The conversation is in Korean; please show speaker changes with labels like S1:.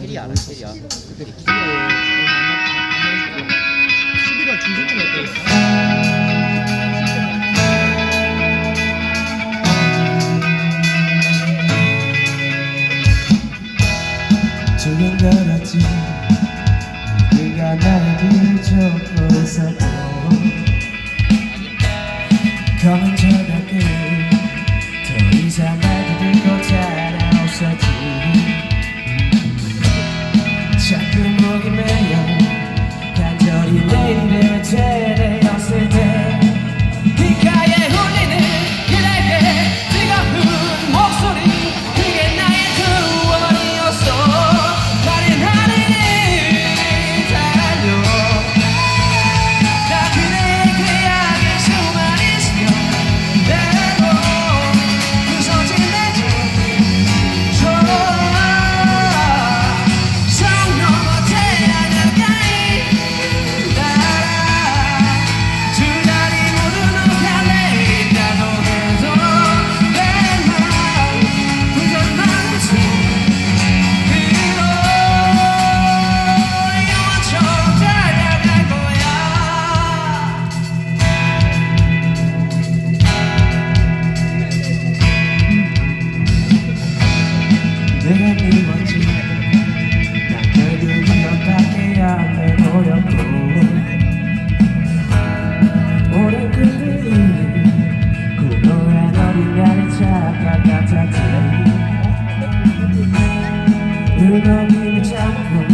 S1: 길이 알아 길이야 근데 길이 11월 중순쯤에 또 있어.
S2: 조금 열었지 그가 나를 비춰보서 가만히 저답게 遇到你的恰好。